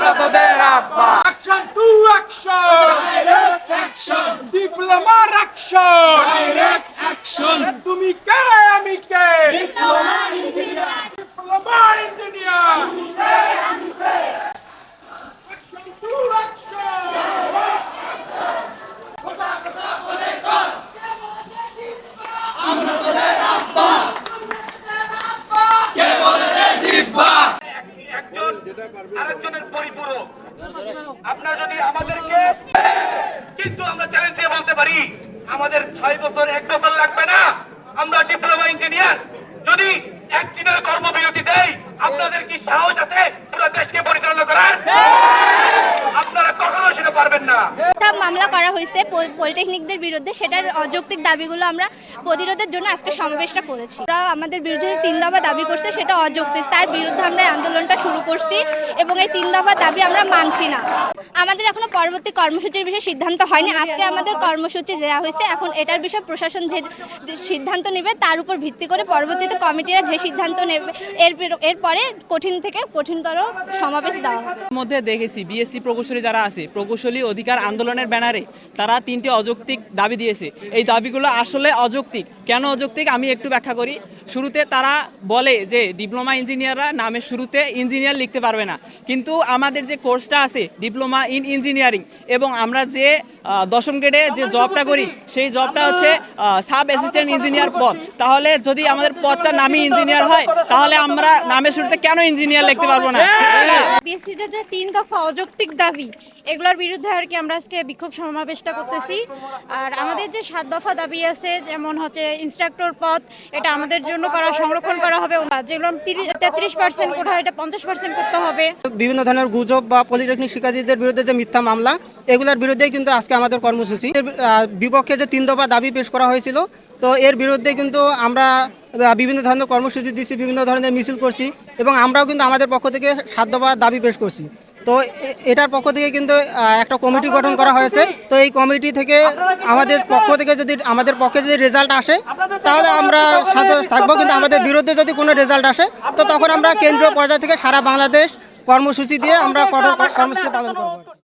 আমরা তোদের আব্বা। Action to action direct action ডিপ্লোমার action direct action তুমি কে? আমি কে? ডিপ্লোমা আরেকজনের পরিপূরক। আপনারা যদি আমাদেরকে কিন্তু আমরা চ্যালেঞ্জ দিয়ে বলতে পারি আমাদের ছয় বছর এক বছর লাগবে না। আমরা ডিপ্লোমা ইঞ্জিনিয়ার যদি এক দিনের কর্মবিরতি দেয় আপনাদের কি সাহস আছে পুরো দেশকে পরিচালনা করার আপনারা কখনো সেটা পারবেন একটা মামলা করা হয়েছে পল- পলিটেকনিকদের বিরুদ্ধে। সেটার অযৌক্তিক দাবিগুলো আমরা প্রতিরোধের জন্য আজকে সমাবেশটা করেছি। ওরা আমাদের বিরুদ্ধে তিন দফা দাবি করছে, সেটা অযৌক্তিক। তার বিরুদ্ধে আমরা আন্দোলনটা শুরু করছি এবং এই তিন দফা দাবি আমরা মানছি না। আমাদের এখনও পরবর্তী কর্মসূচির বিষয়ে সিদ্ধান্ত হয়নি। আজকে আমাদের কর্মসূচি দেওয়া হয়েছে। এখন এটার বিষয়ে প্রশাসন যে সিদ্ধান্ত নেবে, তার উপর ভিত্তি করে পরবর্তীতে কমিটিরা যে সিদ্ধান্ত নেবে, এর এরপরে কঠিন থেকে কঠিনতর সমাবেশ দেওয়া হবে। মধ্যে দেখেছি, বিএসসি প্রকৌশলী যারা আছে, প্রকৌশলী অধিকার আন্দোলনের ব্যানারে তারা তিনটি অযৌক্তিক দাবি দিয়েছে। এই দাবিগুলো আসলে অযৌক্তিক। কেন অযৌক্তিক? আমি একটু ব্যাখ্যা করি। শুরুতে তারা বলে যে ডিপ্লোমা ইঞ্জিনিয়াররা নামের শুরুতে ইঞ্জিনিয়ার লিখতে পারবে না। কিন্তু আমাদের যে কোর্সটা আছে ডিপ্লোমা ইন ইঞ্জিনিয়ারিং এবং আমরা যে দশম গ্রেডে যে জবটা করি সেই জবটা হচ্ছে সাব অ্যাসিস্ট্যান্ট ইঞ্জিনিয়ার পদ। তাহলে যদি আমাদের পদটা নামই ইঞ্জিনিয়ার হয় তাহলে আমরা নামের শুরুতে কেন ইঞ্জিনিয়ার লিখতে পারব না? বিএসসিতে যে তিন দফা অযৌক্তিক দাবি এগুলোর বিরুদ্ধে আর কি আমরা আজকে বিক্ষোভ সমাবেশটা করতেছি। আর আমাদের যে সাত দফা দাবি আছে, যেমন হচ্ছে ইনস্ট্রাক্টর পদ, এটা আমাদের জন্য করা, সংরক্ষণ করা হবে। যেগুলো তেত্রিশ পার্সেন্ট কোঠা, এটা পঞ্চাশ পার্সেন্ট করতে হবে। বিভিন্ন ধরনের গুজব বা পলিটেকনিক শিক্ষার্থীদের বিরুদ্ধে যে মিথ্যা মামলা, এগুলোর বিরুদ্ধেই কিন্তু আজকে আমাদের কর্মসূচি। বিপক্ষে যে তিন দফা দাবি পেশ করা হয়েছিল, তো এর বিরুদ্ধে কিন্তু আমরা বিভিন্ন ধরনের কর্মসূচি দিচ্ছি বিভিন্ন ধরনের মিছিল করছি, এবং আমরাও কিন্তু আমাদের পক্ষ থেকে সাত দফা দাবি পেশ করছি। তো এটার পক্ষ থেকে কিন্তু একটা কমিটি গঠন করা হয়েছে। তো এই কমিটি থেকে আমাদের পক্ষ থেকে যদি, আমাদের পক্ষে যদি রেজাল্ট আসে, তাহলে আমরা শান্ত থাকব। কিন্তু আমাদের বিরুদ্ধে যদি কোনো রেজাল্ট আসে, তো তখন আমরা কেন্দ্রীয় পর্যায় থেকে সারা বাংলাদেশ কর্মসূচি দিয়ে আমরা কঠোর কর্মসূচি পালন করব।